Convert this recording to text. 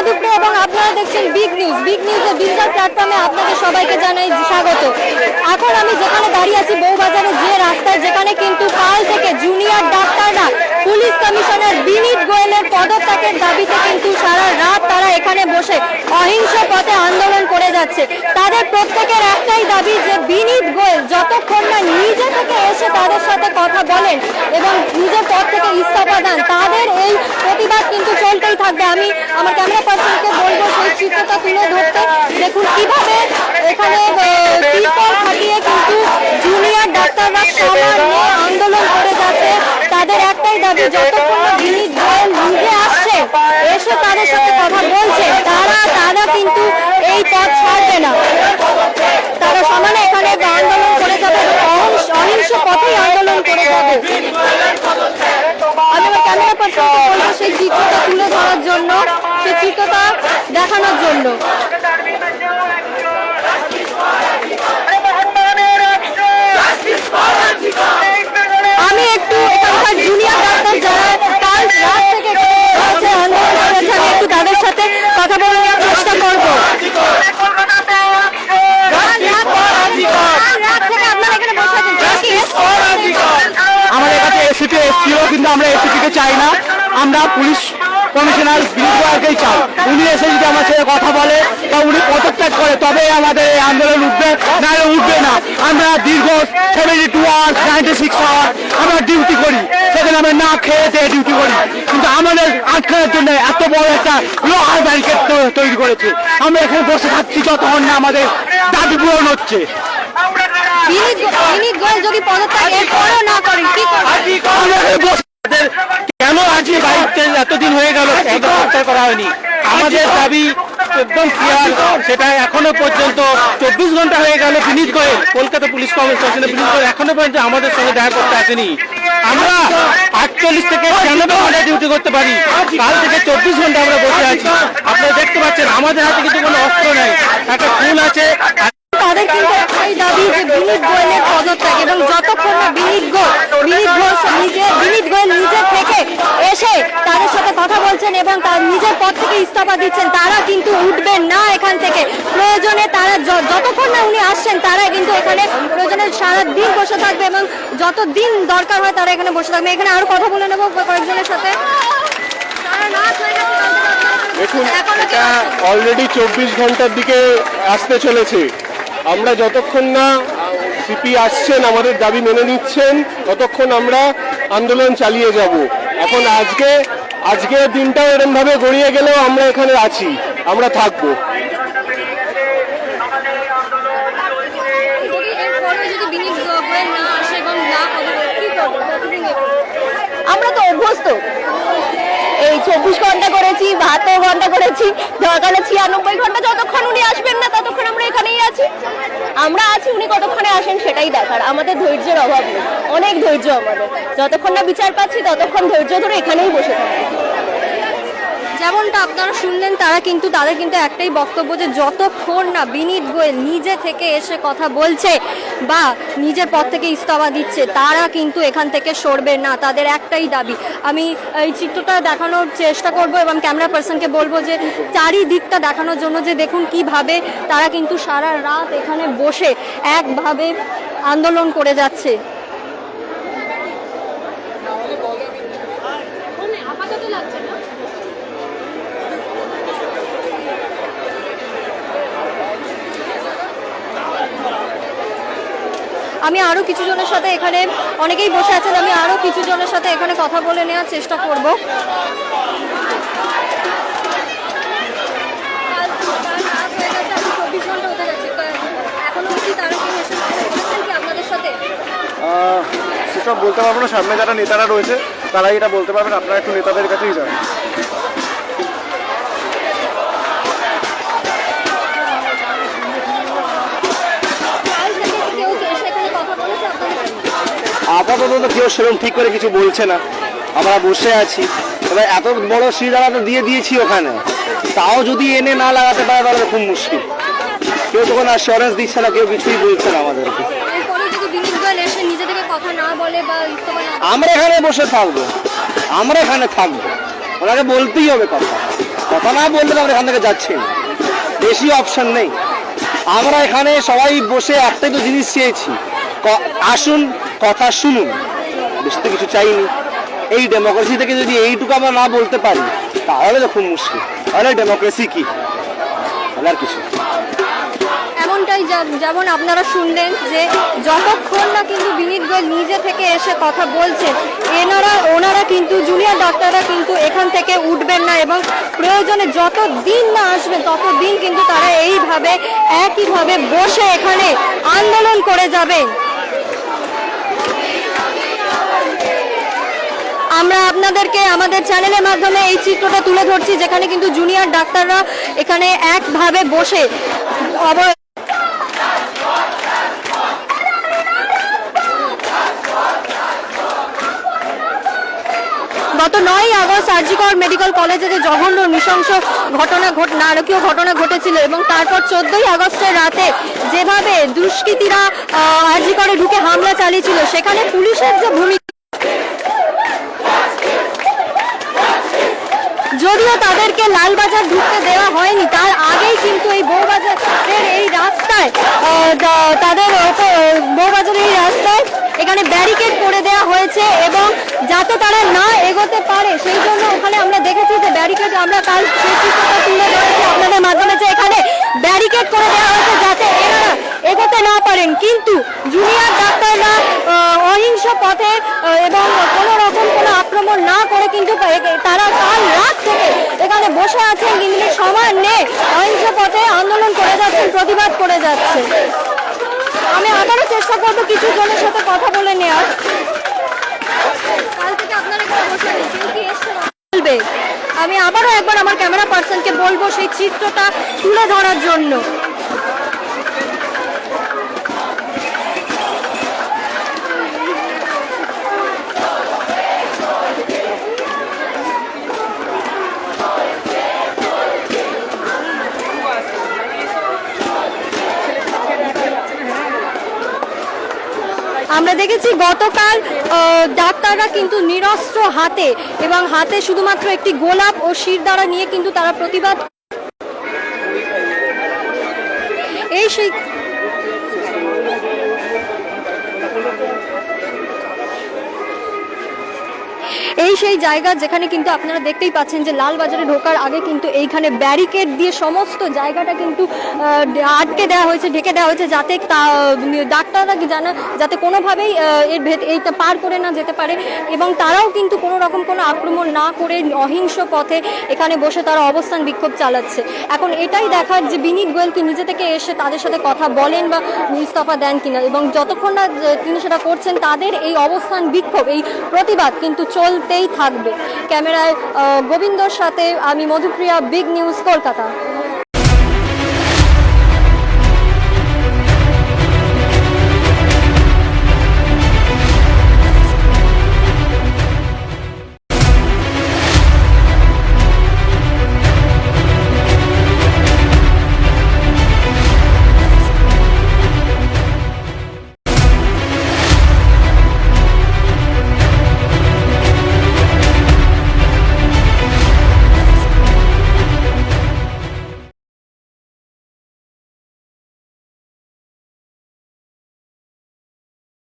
মধুপ্র এবং আপনারা দেখছেন বিগ নিউজ বিগ নিউজের ডিজিটাল প্ল্যাটফর্মে আপনাদের সবাইকে জানাই স্বাগত। এখন আমি যেখানে দাঁড়িয়ে আছি, বউবাজারে যে রাস্তায়, যেখানে কিন্তু কাল থেকে জুনিয়র ডাক্তাররা, পুলিশ কমিশনার বিনীত গোয়েলের পদত্যাগের দাবিতে কিন্তু সারা রাত তারা এখানে বসে অহিংস পথে আন্দোলন যাচ্ছে। তাদের প্রত্যেকের একটাই দাবি যে বিনীত গোয়েল যতক্ষণ না নিজে থেকে এসে তাদের সাথে কথা বলেন এবং নিজের পদ থেকে ইস্তফা দেন, তাদের এই প্রতিবাদ কিন্তু চলতেই থাকবে। আমি আমার ক্যামেরা পার্সনকে বলব, সেই চিত্রটা তুলে ধরতে। দেখুন কীভাবে এখানে পিপল খাটিয়ে কিন্তু জুনিয়র ডাক্তাররা সামান্য আন্দোলন করে যাচ্ছে। তাদের একটাই দাবি, যতক্ষণ না বিনীত গোয়েল নিজে আসছে এসে তাদের সাথে কথা বলছে। তারা তারা কিন্তু এই পথ ছাড়বে না। তারা সমানে এখানে আন্দোলন করে যাবে অহিংস পথেই আন্দোলন করে যাবে। আমি আমার ক্যামেরা পার্সনকে বলব সেই চিত্রটা তুলে ধরার জন্য সেই চিত্রটা দেখানোর জন্য আমি একটু এখানকার জুনিয়র ডাক্তার যারা কাল রাত থেকে এখানে আছে, আন্দোলন করেছে আমি একটু তাদের সাথে কথা বলে নেওয়ার চেষ্টা করব কাল রাত থেকে আপনারা এখানে বসে আছেন কি? আমাদের কাছে এসেছিল, কিন্তু আমরা এসিপিকে চাই না। আমরা পুলিশ কমিশনার বিরুদ্ধে চাই। উনি এসে যদি আমার সাথে কথা বলে, বা উনি পদত্যাগ করে তবে আমাদের এই আন্দোলন উঠবে, নাহলে উঠবে না। আমরা দীর্ঘ seventy two hours ninety six hours আমরা ডিউটি করি। সেখানে আমরা না খেয়ে দিয়ে ডিউটি করি। কিন্তু আমাদের আটকানোর জন্য এত বড় একটা লোহার ব্যারিকেড তৈরি করেছে। আমরা এখানে বসে থাকছি, যতক্ষণ না আমাদের দাবি পূরণ হচ্ছে। বিনীত গোয়েল যদি পদত্যাগ এরপরেও না করেন কি করবেন? আমাদের বস- আমাদের কেন আজকে বাইকটা এতদিন হয়ে গেল? পদত্যাগ করা? হয়নি। আমাদের দাবি একদম ক্লিয়ার সেটা এখনও পর্যন্ত চব্বিশ ঘণ্টা হয়ে গেল বিনীত গোয়েল কলকাতা পুলিশ কমিশনে বিনীত গোয়েল এখনও পর্যন্ত আমাদের সঙ্গে দেখা করতে আসেনি। আমরা আটচল্লিশ থেকে পনেরো ঘণ্টা ডিউটি করতে পারি? কাল থেকে চব্বিশ ঘণ্টা আমরা বসে আছি। আপনারা দেখতে পাচ্ছেন আমাদের হাতে কিন্তু কোনো অস্ত্র নেই। একটা ফুল আছে। তাদের কিন্তু একটাই দাবি যে বিনীত গোয়েলের পদত্যাগ। এবং যতক্ষণ না বিনীত গোয়েল বিনীত গোয়েল নিজে বিনীত গোয়েল নিজে থেকে এসে তাদের সাথে কথা বলছেন এবং তার নিজের পদ থেকে ইস্তফা দিচ্ছেন। তারা কিন্তু উঠবেন না এখান থেকে। প্রয়োজনে তারা যতক্ষণ না উনি আসছেন তারা কিন্তু এখানে প্রয়োজনে সারা দিন বসে থাকবে এবং যত দিন দরকার হয় তারা এখানে বসে থাকবে। এখানে আরও কথা বলে নেব কয়েকজনের সাথে। দেখুন এটা অলরেডি চব্বিশ ঘণ্টার দিকে আসতে চলেছে। আমরা যতক্ষণ না সিপি আসছেন আমাদের দাবি মেনে নিচ্ছেন ততক্ষণ আমরা আন্দোলন চালিয়ে যাব। এখন আজকে আজকের দিনটাও এরকম ভাবে গড়িয়ে গেলেও আমরা এখানে আছি আমরা থাকব। যদি এরপরে যদি বিনীত গোয়েল না আসে এবং না করে কি করব? কতদিন এগোবো? আমরা তো অভ্যস্ত। চব্বিশ ঘণ্টা করেছি, বাহাত্তর ঘণ্টা করেছি, দরকার ছিয়ানব্বই ঘণ্টা যতক্ষণ উনি আসবেন না ততক্ষণ আমরা এখানেই আছি। আমরা আছি, উনি কতক্ষণে আসেন সেটাই দেখার। আমাদের ধৈর্যের অভাব নেই, অনেক ধৈর্য আমাদের। যতক্ষণ না বিচার পাচ্ছি, ততক্ষণ ধৈর্য ধরে এখানেই বসে থাকি যেমনটা আপনারা শুনলেন, তারা কিন্তু, তাদের কিন্তু একটাই বক্তব্য যে যতক্ষণ না, বিনীত গোয়েল নিজে থেকে এসে কথা বলছে বা নিজের পদ থেকে ইস্তফা দিচ্ছে, তারা কিন্তু এখান থেকে সরবে না, তাদের একটাই দাবি। আমি এই চিত্রটা দেখানোর চেষ্টা করব এবং ক্যামেরা পার্সনকে বলব যে, চারিদিকটা দেখানোর জন্য যে দেখুন কীভাবে তারা কিন্তু সারা রাত এখানে বসে একভাবে আন্দোলন করে যাচ্ছে। আপাতত লাগছে না? আমি আরও কিছু জনের সাথে এখানে অনেকেই বসে আছেন, আমি আরও কিছু জনের সাথে এখানে কথা বলে নেওয়ার চেষ্টা করব। সেসব বলতে পারব না, সামনে যারা নেতারা রয়েছে, তারাই এটা বলতে পারবেন, আপনারা একটু নেতাদের কাছেই যান। আপাতত কেউ সেরকম ঠিক করে কিছু বলছে না। আমরা বসে আছি। এবার এত বড় সিঁড়ারা তো দিয়ে দিয়েছি ওখানে। তাও যদি এনে না লাগাতে পারে তাহলে খুব মুশকিল। কেউ তখন অ্যাসিওরেন্স দিচ্ছে না কেউ কিছুই বলছে না আমাদেরকে। আমরা এখানে বসে থাকব। আমরা এখানে থাকব। ওনাকে বলতেই হবে কথা। কথা না বললে আমরা এখান থেকে যাচ্ছি না। বেশি অপশন নেই। আমরা এখানে সবাই বসে একটাই তো জিনিস চেয়েছি। আসুন কথা শুনুন। বেশি তো কিছু চাইনি। এই ডেমোক্রেসি থেকে যদি এইটুকু আমরা না বলতে পারি, তাহলে তো খুব মুশকিল। তাহলে ডেমোক্রেসি কি? আর কিছু এমনটাই যেমন আপনারা শুনলেন যে যতক্ষণ না কিন্তু বিনীত গোয়েল নিজে থেকে এসে কথা বলছেন এনারা, ওনারা কিন্তু জুনিয়র ডাক্তাররা কিন্তু এখান থেকে উঠবেন না এবং প্রয়োজনে যত দিন না আসবেন তত দিন কিন্তু তারা এইভাবে, একইভাবে বসে এখানে আন্দোলন করে যাবেন। আমরা আপনাদেরকে আমাদের চ্যানেলের মাধ্যমে এই চিত্রটা তুলে ধরছি, যেখানে কিন্তু জুনিয়র ডাক্তাররা এখানে একভাবে বসে গত নয় আগস্ট আরজিকর মেডিকেল কলেজে যে জঘন্য নৃশংস ঘটনা ঘট নারকীয় ঘটনা ঘটেছিল এবং তারপর চোদ্দই আগস্টের রাতে যেভাবে দুষ্কৃতীরা আরজিকরে ঢুকে হামলা চালিয়েছিল, সেখানে পুলিশের যে ভূমিকা যদিও তাদেরকে লালবাজার ঢুকতে দেওয়া হয়নি, তার আগেই কিন্তু এই বউবাজারের এই রাস্তায় তাদের ওপর বউবাজারের এই রাস্তায় এখানে ব্যারিকেড করে দেওয়া হয়েছে এবং যাতে তারা না এগোতে পারে, সেই জন্য ওখানে আমরা দেখেছি যে ব্যারিকেড আমরা কাল সেই চিত্রটা তুলে ধরেছি আপনাদের মাধ্যমে যে এখানে ব্যারিকেড করে দেওয়া হয়েছে যাতে এনারা এগোতে না পারেন। কিন্তু জুনিয়র ডাক্তাররা অহিংস পথে এবং কোনো আক্রমণ না করে কিন্তু তারা কাল রাত থেকে এখানে বসে আছেন কিন্তু সময় নেই। অহিংস পথে আন্দোলন করে যাচ্ছেন, প্রতিবাদ করে যাচ্ছে আমি আবারও চেষ্টা করব কিছু জনের সাথে কথা বলে নেওয়ার? বলবে? আমি আবারও একবার আমার ক্যামেরা পার্সনকে বলব সেই চিত্রটা তুলে ধরার জন্য। আমরা দেখেছি গতকাল ডাক্তাররা কিন্তু নিরস্ত্র হাতে এবং হাতে শুধুমাত্র একটি গোলাপ ও শির দ্বারা নিয়ে কিন্তু তারা প্রতিবাদ এই সেই এই সেই জায়গা যেখানে কিন্তু আপনারা দেখতেই পাচ্ছেন যে লালবাজারে ঢোকার আগে কিন্তু এইখানে ব্যারিকেড দিয়ে সমস্ত জায়গাটা কিন্তু আটকে দেওয়া হয়েছে, ঢেকে দেওয়া হয়েছে যাতে ডাক্তাররা জানা, যাতে কোনোভাবেই এর ভেত, এইটা পার করে না যেতে পারে এবং তারাও কিন্তু কোনো রকম কোনো আক্রমণ না করে অহিংস পথে এখানে বসে তারা অবস্থান বিক্ষোভ চালাচ্ছে। এখন এটাই দেখার যে বিনীত গোয়েল কি নিজে থেকে এসে তাদের সাথে কথা বলেন বা ইস্তফা দেন কিনা এবং যতক্ষণ না তিনি সেটা করছেন, তাদের এই অবস্থান বিক্ষোভ, এই প্রতিবাদ কিন্তু চলতেই থাকবে। ক্যামেরায় গোবিন্দর সাথে আমি মধুপ্রিয়া বিগ নিউজ কলকাতা।